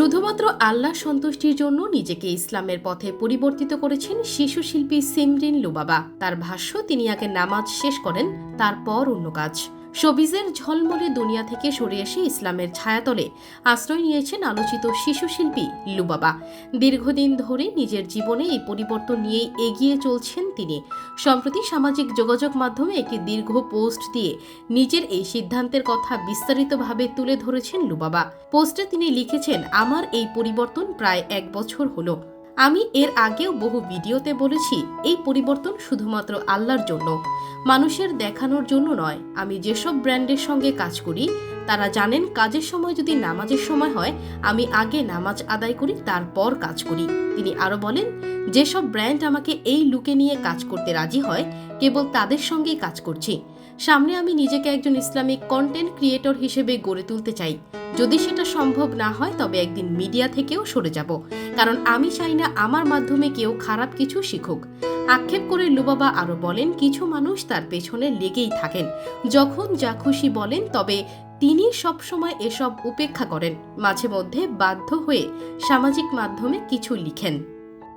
শুধুমাত্র আল্লাহ সন্তুষ্টির জন্য নিজেকে ইসলামের পথে পরিবর্তিত করেছেন শিশু শিল্পী সিমরিন লুবাবা। তার ভাষ্য, তিনি আগে নামাজ শেষ করেন, তারপর অন্য কাজ। শোবিজের ঝলমলে দুনিয়া থেকে সরে এসে ইসলামের ছায়াতলে আশ্রয় নিয়েছেন আলোচিত শিশু শিল্পী লুবাবা। দীর্ঘদিন ধরে নিজের জীবনে এই পরিবর্তন নিয়েই এগিয়ে চলছেন তিনি। সম্প্রতি সামাজিক যোগাযোগ মাধ্যমে একটি দীর্ঘ পোস্ট দিয়ে নিজের এই সিদ্ধান্তের কথা বিস্তারিতভাবে তুলে ধরেছেন লুবাবা। পোস্টে তিনি লিখেছেন, আমার এই পরিবর্তন প্রায় এক বছর হলো। আমি এর আগেও বহু ভিডিওতে বলেছি, এই পরিবর্তন শুধুমাত্র আল্লাহর জন্য, মানুষের দেখানোর জন্য নয়। আমি যেসব ব্র্যান্ডের সঙ্গে কাজ করি, তারা জানেন কাজের সময় যদি নামাজের সময় হয়, আমি আগে নামাজ আদায় করি, তারপর কাজ করি। তিনি আরও বলেন, যেসব ব্র্যান্ড আমাকে এই লুকে নিয়ে কাজ করতে রাজি হয়, কেবল তাদের সঙ্গেই কাজ করছি। সামনে আমি নিজেকে একজন ইসলামিক কন্টেন্ট ক্রিয়েটর হিসেবে গড়ে তুলতে চাই। যদি সেটা সম্ভব না হয়, তবে একদিন মিডিয়া থেকেও সরে যাব। কারণ আমি চাই না আমার মাধ্যমে কেউ খারাপ কিছু শিখুক। আক্ষেপ করে লুবাবা আরও বলেন, কিছু মানুষ তার পেছনে লেগেই থাকেন। যখন যা খুশি বলেন, তবে তিনি সবসময় এসব উপেক্ষা করেন। মাঝে মধ্যে বাধ্য হয়ে সামাজিক মাধ্যমে কিছু লিখেন।